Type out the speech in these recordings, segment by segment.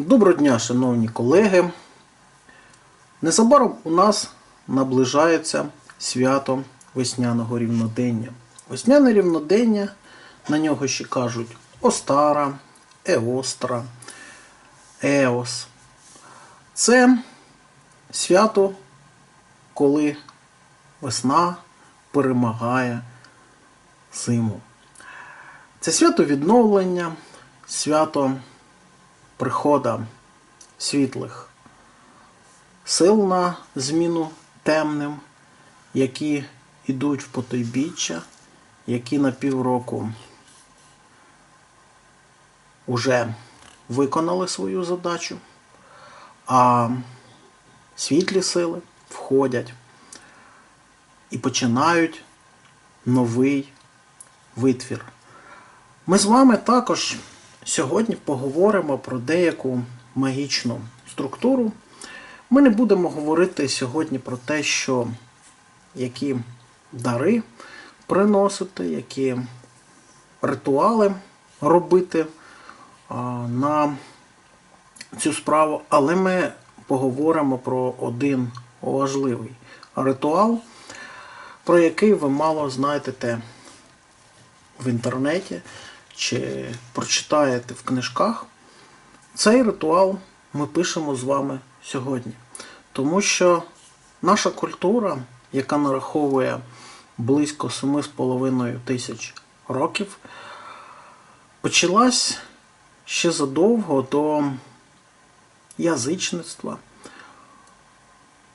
Доброго дня, шановні колеги. Незабаром у нас наближається свято весняного рівнодення. Весняне рівнодення, на нього ще кажуть Остара, Еостра, Еос. Це свято, коли весна перемагає зиму. Це свято відновлення, свято прихода світлих сил на зміну темним, які йдуть в потойбіччя, які на півроку вже виконали свою задачу, а світлі сили входять і починають новий витвір. Ми з вами також сьогодні поговоримо про деяку магічну структуру. Ми не будемо говорити сьогодні про те, що які дари приносити, які ритуали робити на цю справу, але ми поговоримо про один важливий ритуал, про який ви мало знаєте в інтернеті чи прочитаєте в книжках. Цей ритуал ми пишемо з вами сьогодні. Тому що наша культура, яка нараховує близько 7,5 тисяч років, почалась ще задовго до язичництва.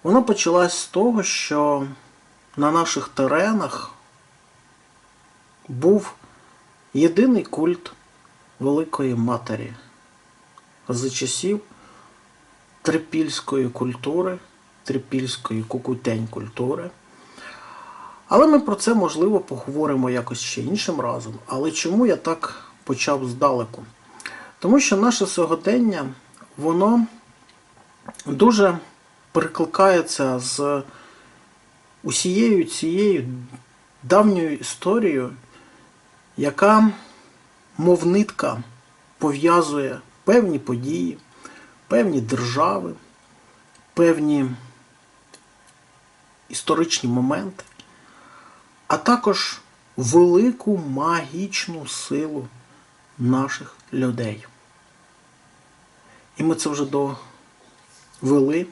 Вона почалась з того, що на наших теренах був єдиний культ Великої Матері за часів трипільської культури, трипільської кукутень культури. Але ми про це, можливо, поговоримо якось ще іншим разом. Але чому я так почав здалеку? Тому що наше сьогодення, воно дуже перекликається з усією цією давньою історією, яка, мов нитка, пов'язує певні події, певні держави, певні історичні моменти, а також велику магічну силу наших людей. І ми це вже довели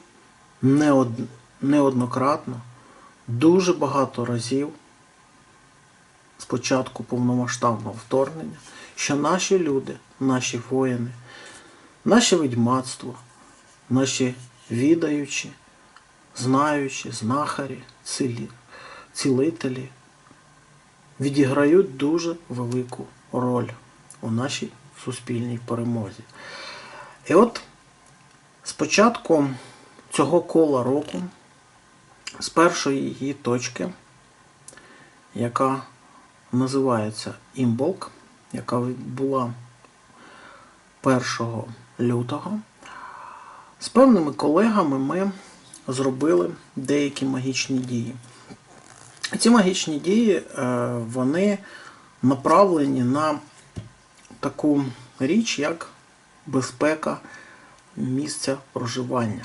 неоднократно, дуже багато разів з початку повномасштабного вторгнення, що наші люди, наші воїни, наше відьмацтво, наші відаючі, знаючі, знахарі, цілі, цілителі відіграють дуже велику роль у нашій суспільній перемозі. І от з початку цього кола року, з першої її точки, яка називається Імболк, яка була 1 лютого, з певними колегами ми зробили деякі магічні дії. Ці магічні дії е, вони направлені на таку річ, як безпека місця проживання.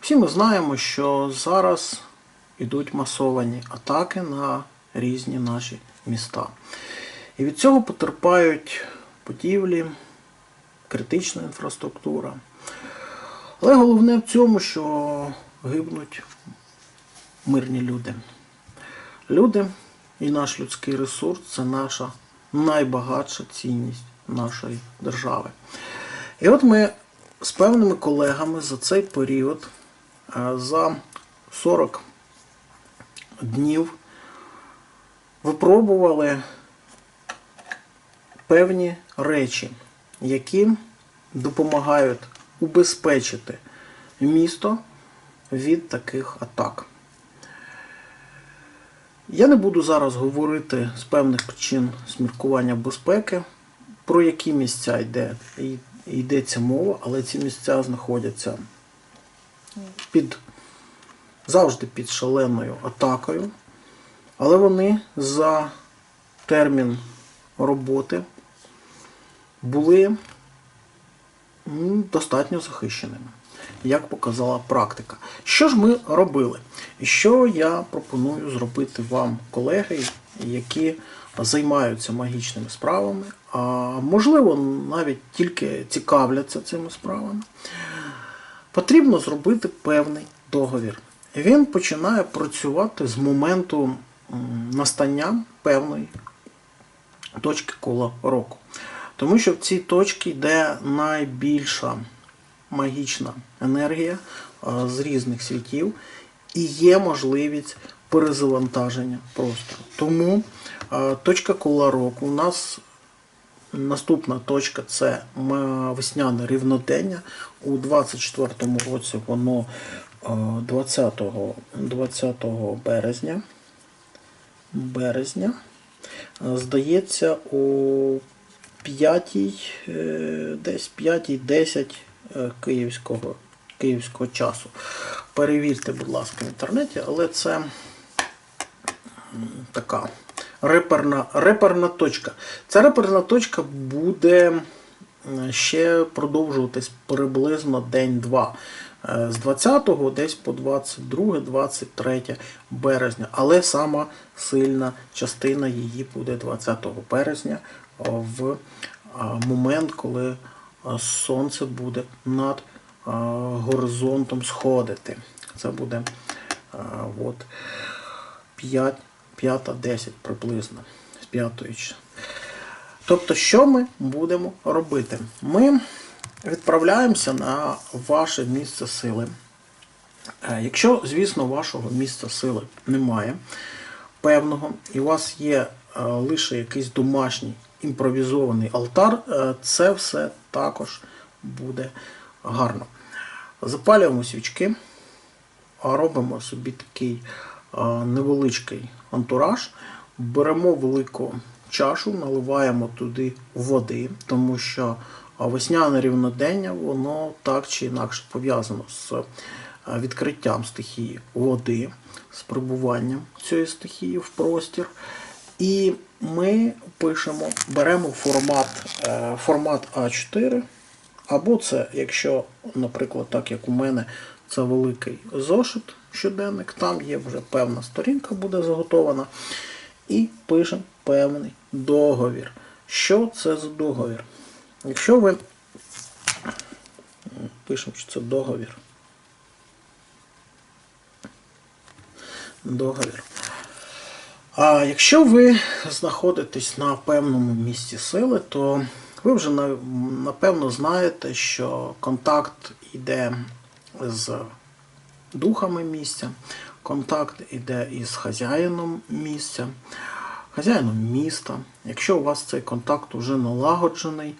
Всі ми знаємо, що зараз йдуть масовані атаки на різні наші міста. І від цього потерпають будівлі, критична інфраструктура. Але головне в цьому, що гибнуть мирні люди. Люди і наш людський ресурс це наша найбагатша цінність нашої держави. І от ми з певними колегами за цей період, е, за 40 днів, випробували певні речі, які допомагають убезпечити місто від таких атак. Я не буду зараз говорити з певних причин сміркування безпеки, про які місця йде, йдеться мова, але ці місця знаходяться під, завжди під шаленою атакою, але вони за термін роботи були достатньо захищеними, як показала практика. Що ж ми робили? І що я пропоную зробити вам, колеги, які займаються магічними справами, а можливо, навіть тільки цікавляться цими справами, потрібно зробити певний договір. Він починає працювати з моменту настання певної точки коло року. Тому що в цій точці йде найбільша магічна енергія з різних світів і є можливість перезавантаження простору. Тому точка коло року у нас Наступна точка це весняне рівнодення. У 24-му році воно е, 20, 20 березня. Березня. Е, Здається, о 5, десь 5-10 київського, київського часу. Перевірте, будь ласка, в інтернеті, але це така реперна, реперна точка. Ця реперна точка буде ще продовжуватись приблизно день-два. Е, З 20 десь по 22-23 березня. Але сама сильна частина її буде 20 березня в момент, коли сонце буде над горизонтом сходити. Це буде от, 5, 5-10 приблизно з 5 числа. Тобто, що ми будемо робити? Ми відправляємося на ваше місце сили. Е, Якщо, звісно, вашого місця сили немає певного, і у вас є е, лише якийсь домашній імпровізований алтар, е, це все також буде гарно. Запалюємо свічки, робимо собі такий невеличкий антураж, беремо велику чашу, наливаємо туди води, тому що весняне рівнодення, воно так чи інакше пов'язано з відкриттям стихії води, з прибуванням цієї стихії в простір. І ми пишемо, беремо формат, е, формат А4. Або це, якщо, наприклад, так як у мене, це великий зошит щоденник, там є вже певна сторінка буде заготована. І пишемо певний договір. Що це за договір? Якщо ви пишемо, що це договір. Договір. А якщо ви знаходитесь на певному місці сили, то ви вже напевно знаєте, що контакт йде з духами місця, контакт йде із хазяїном місця, хазяїном міста. Якщо у вас цей контакт вже налагоджений,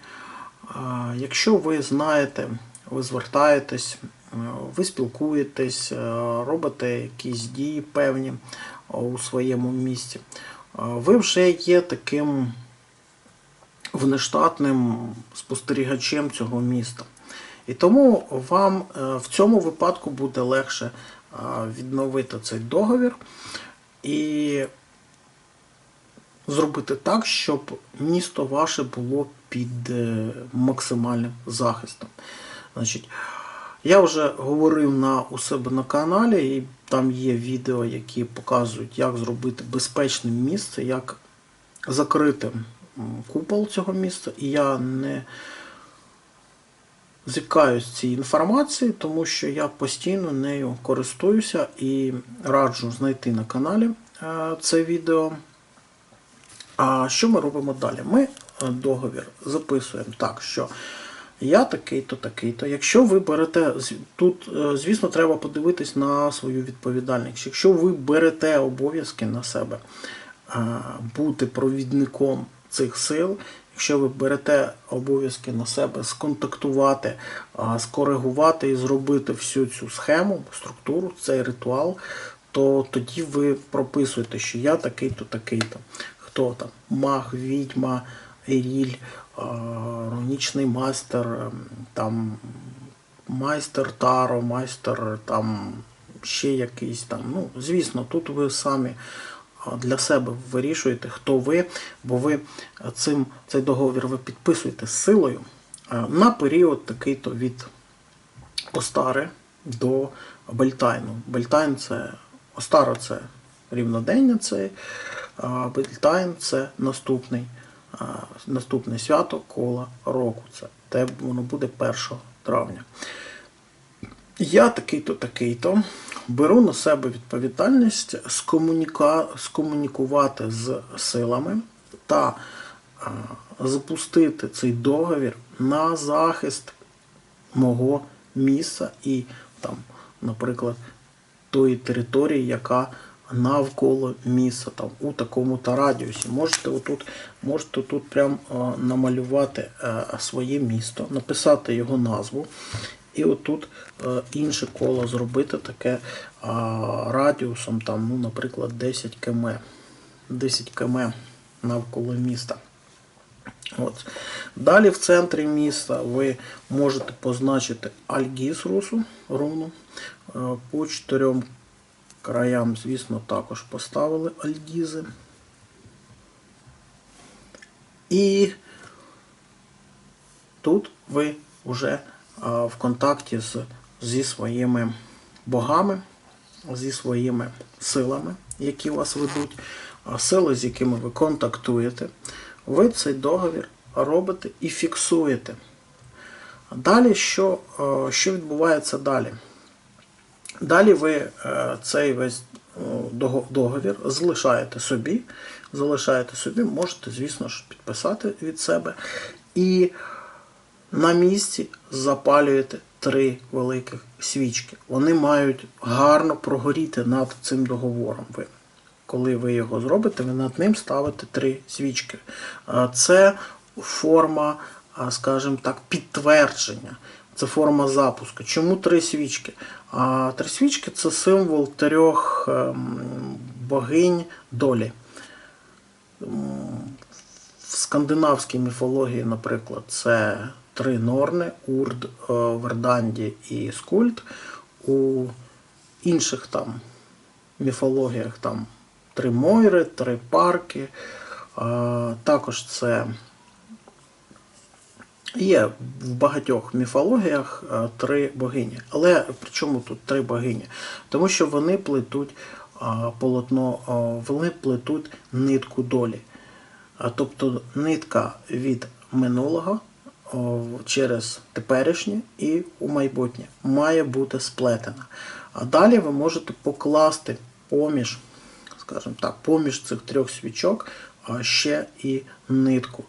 якщо ви знаєте, ви звертаєтесь, е, ви спілкуєтесь, е, робите якісь дії певні е, у своєму місті, ви вже є таким внештатним спостерігачем цього міста. І тому вам в цьому випадку буде легше відновити цей договір і зробити так, щоб місто ваше було під е, максимальним захистом. Значить, я вже говорив на, у себе на каналі, і там є відео, які показують, як зробити безпечним місце, як закрити купол цього міста. І я не зікаюсь з цією інформацією, тому що я постійно нею користуюся і раджу знайти на каналі е, це відео. А що ми робимо далі? Ми договір записуємо так, що я такий-то, такий-то. Якщо ви берете, тут, е, звісно, треба подивитись на свою відповідальність. Якщо ви берете обов'язки на себе е, бути провідником цих сил, якщо ви берете обов'язки на себе сконтактувати, скоригувати і зробити всю цю схему, структуру, цей ритуал, то тоді ви прописуєте, що я такий-то, такий-то. Хто там? Маг, відьма, Еріль, а, рунічний майстер, ем, там майстер Таро, майстер там ще якийсь там. Ну, звісно, тут ви самі для себе вирішуєте, хто ви, бо ви цим цей договір ви підписуєте з силою, е, на період такий-то від Остари до Бельтайну. Бельтайн це Остара це рівнодення, це Бельтайн це наступний, наступне свято кола року. Це те воно буде 1 травня. Я такий-то, такий-то беру на себе відповідальність скомуніка... скомунікувати з силами та а, запустити цей договір на захист мого місця і там, наприклад, тої території, яка навколо міста, там у такому та радіусі. Можете отут, можете тут прям намалювати а, своє місто, написати його назву. І отут е, інше коло зробити таке радіусом, там, ну, наприклад, 10 км. 10 км навколо міста. От. Далі в центрі міста ви можете позначити Альгіз русу руну. Е, По чотирьом краям, звісно, також поставили альгізи. І тут ви вже в контакті з, зі своїми богами, зі своїми силами, які вас ведуть, сили, з якими ви контактуєте, ви цей договір робите і фіксуєте. Далі, що, е, що відбувається далі? Далі ви е, цей весь е, договір залишаєте собі, залишаєте собі, можете, звісно ж, підписати від себе. І на місці запалюєте три великих свічки. Вони мають гарно прогоріти над цим договором. Ви. Коли ви його зробите, ви над ним ставите три свічки. Це форма, скажімо так, підтвердження. Це форма запуску. Чому три свічки? А три свічки це символ трьох ем, богинь долі. В скандинавській міфології, наприклад, це три норни, Урд, е, Верданді і Скульт. У інших там міфологіях там три Мойри, три парки. Також це Є в багатьох міфологіях е, три богині. Але при чому тут три богині? Тому що вони плетуть полотно, вони плетуть нитку долі. Тобто нитка від минулого через теперішнє і у майбутнє має бути сплетена. А далі ви можете покласти поміж, скажімо так, поміж цих трьох свічок ще і нитку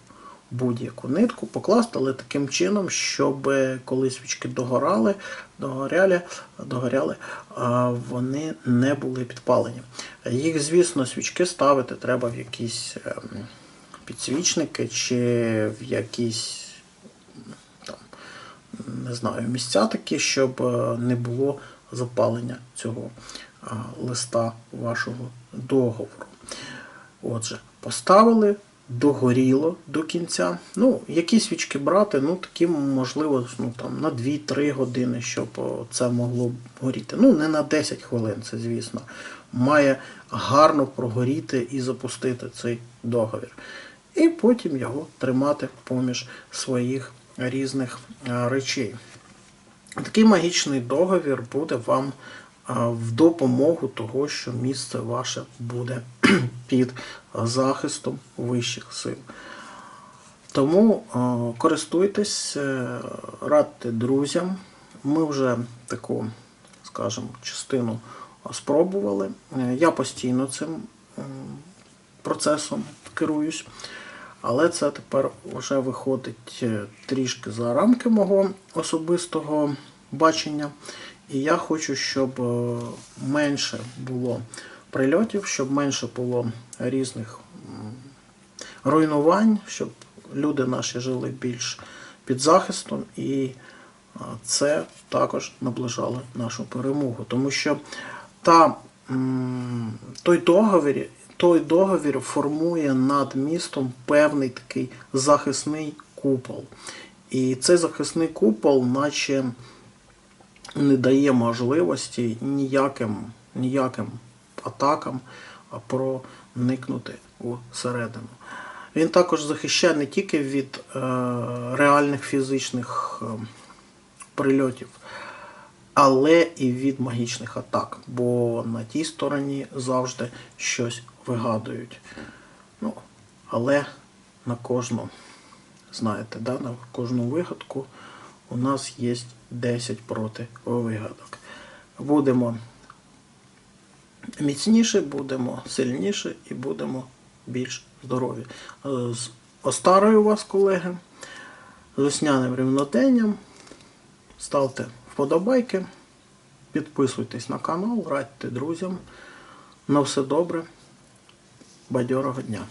будь-яку нитку покласти, але таким чином, щоб коли свічки догорали, догоряли, догоряли, вони не були підпалені. Їх, звісно, свічки ставити треба в якісь ем, підсвічники чи в якісь там, не знаю, місця такі, щоб е, не було запалення цього листа вашого договору. Отже, поставили, догоріло до кінця. Ну, які свічки брати, ну такі, можливо, ну, там, на 2-3 години, щоб це могло горіти. Ну, не на 10 хвилин, це звісно. Має гарно прогоріти і запустити цей договір. І потім його тримати поміж своїх різних речей. Такий магічний договір буде вам в допомогу того, що місце ваше буде під захистом вищих сил. Тому користуйтесь, е, радьте друзям. Ми вже таку, скажімо, частину спробували. Е, Я постійно цим процесом керуюсь. Але це тепер вже виходить е, трішки за рамки мого особистого бачення. І я хочу, щоб е, менше було прильотів, щоб менше було різних руйнувань, щоб люди наші жили більш під захистом, і це також наближало нашу перемогу. Тому що та, той договір, той договір формує над містом певний такий захисний купол. І цей захисний купол, наче не дає можливості ніяким, ніяким атакам проникнути у середину. Він також захищає не тільки від е, реальних фізичних е, прильотів, але і від магічних атак, бо на тій стороні завжди щось вигадують. Ну, але на кожну, знаєте, да, на кожну вигадку у нас є 10 проти вигадок. Будемо міцніше, будемо сильніше і будемо більш здорові. Е, Остарою вас, колеги, з весняним рівноденням. Ставте вподобайки, підписуйтесь на канал, радьте друзям. На все добре, бадьорого дня!